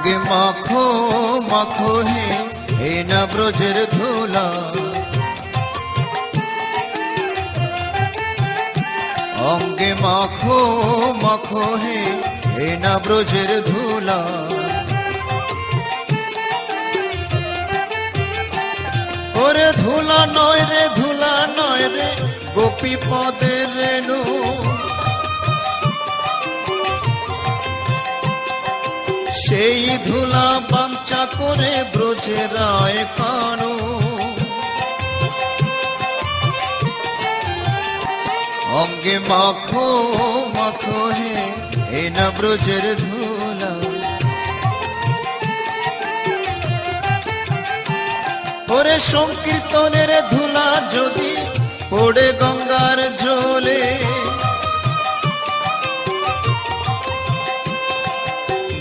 অঙ্গে মাখো মাখো হে হে না ব্রজের ধুলা। অঙ্গে মাখো মাখো হে হে না ব্রজের ধুলা। ওরে ধুলা নয় রে, ধুলা নয় রে, গোপী পদের রেণু। সেই ধুলা বাঞ্চা করে ব্রজে রায় কানো অঙ্গে মাখো মাখো হে হে না ব্রজের ধুলা। ওরে সংকীর্তনের ধুলা যদি পড়ে গঙ্গার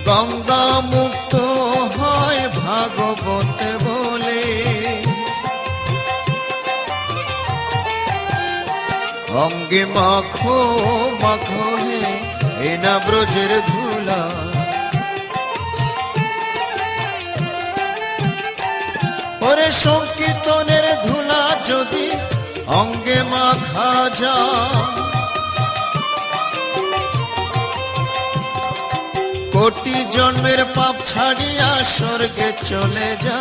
গঙ্গা মুক্ত হয় ভাগবতে বলে। অঙ্গে মাখো মাখো হে হে না ব্রজের ধুলা। ওরে সংকীর্তনের ধুলা যদি অঙ্গে মাখা যা কোটি জন্মের পাপ ছাড়িয়া স্বর্গে চলে যা।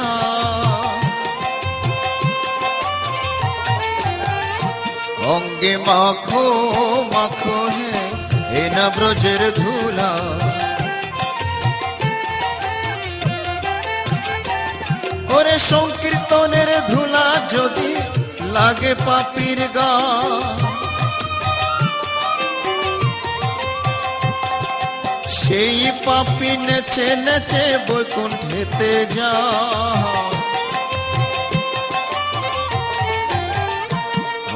অঙ্গে মাখো মাখো হে না ব্রজের ধুলা। ওরে সংকীর্তনের ধুলা যদি লাগে পাপির গা। সেই পাপি নেচে নেচে বৈকুণ্ঠেতে যা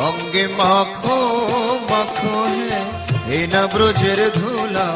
অঙ্গে মাখো মাখো হে না ব্রজের ধুলা।